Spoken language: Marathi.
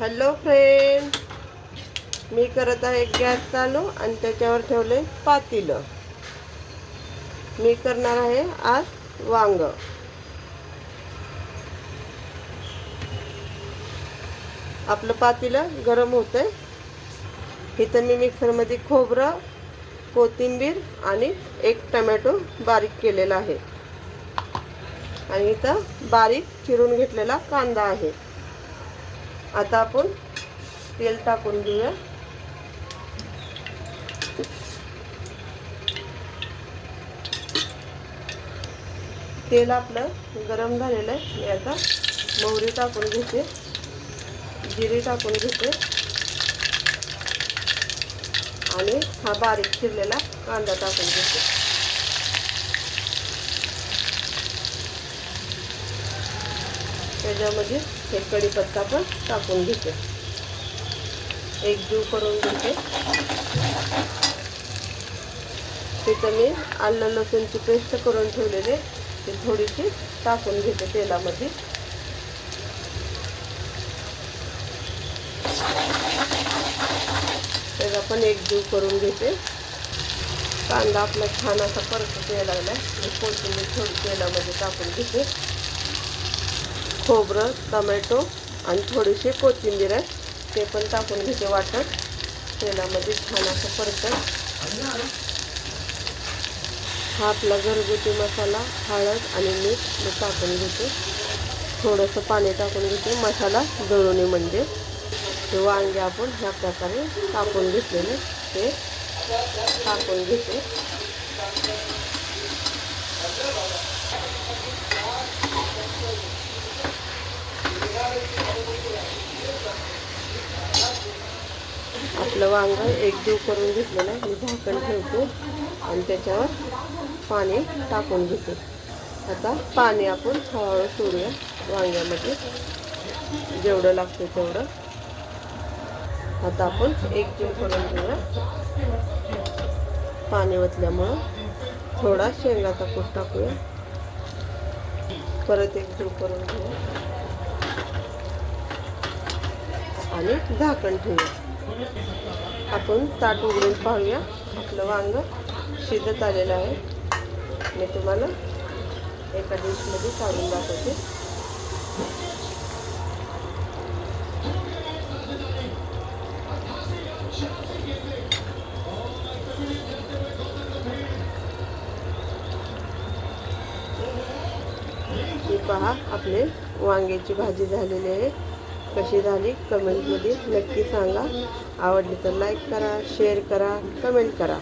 Hello friend. मी करत आहे गॅस चालू आणि त्याच्यावर ठेवले पातीलं. मी करणार आहे आज वांग. आपलं पातीलं गरम होतंय. इथं मी मिक्सरमध्ये खोबरं कोथिंबीर आणि एक टमॅटो बारीक केलेला आहे. आणि इथं बारीक चिरून घेतलेला कांदा आहे. आता आपण तेल टाकून घेऊया. तेल आपलं गरम झालेलं आहे. आता मोहरी टाकून घेते. जिरे टाकून घेते. आणि हा बारीक चिरलेला कांदा टाकून घेते. त्याच्यामध्ये हे कढीपत्ता पण टाकून घेते. एक जीव करून घेते. तिथं मी आलं लसूणची पेस्ट करून ठेवलेली ती थोडीशी टाकून घेते तेलामध्ये. त्याचा पण एक जीव करून घेते. कांदा आपला छान असा परत यायला लागला कोथिंबीर थोडी तेलामध्ये टाकून घेते. खोबरं टमॅटो आणि थोडीशी कोथिंबीर आहे. ते पण टाकून घेते वाटत तेलामध्ये छान असं परतत हा आपला घरगुती मसाला हळद आणि मीठ मी टाकून घेते. थोडंसं पाणी टाकून घेते. मसाला दळून म्हणजे. ते वांगे आपण ह्या प्रकारे टाकून घेतलेले. ते टाकून घेते. आपलं वांगं एकजीव करून घेतलेलं मी झाकण ठेवतो आणि त्याच्यावर पाणी टाकून घेते. आता पाणी आपण हळूहळू सोडूया वांग्यामध्ये. जेवढं लागतं तेवढं. आता आपण एकजीव करून घेऊया. पाणी ओतल्यामुळं थोडा शेंगाचा कूट टाकूया. परत एक जीव करून घेऊया. आणि झाकण ठेवूया. आपण ताट उघडून पाहूया. आपलं वांग शिजत आलेलं आहे. मी तुम्हाला एका डिशमध्ये काढून दाखवते. पहा आपले वांग्याची भाजी झालेली आहे. कशी झाली कमेंटमध्ये नक्की सांगा. आवडली तर लाईक करा शेअर करा कमेंट करा.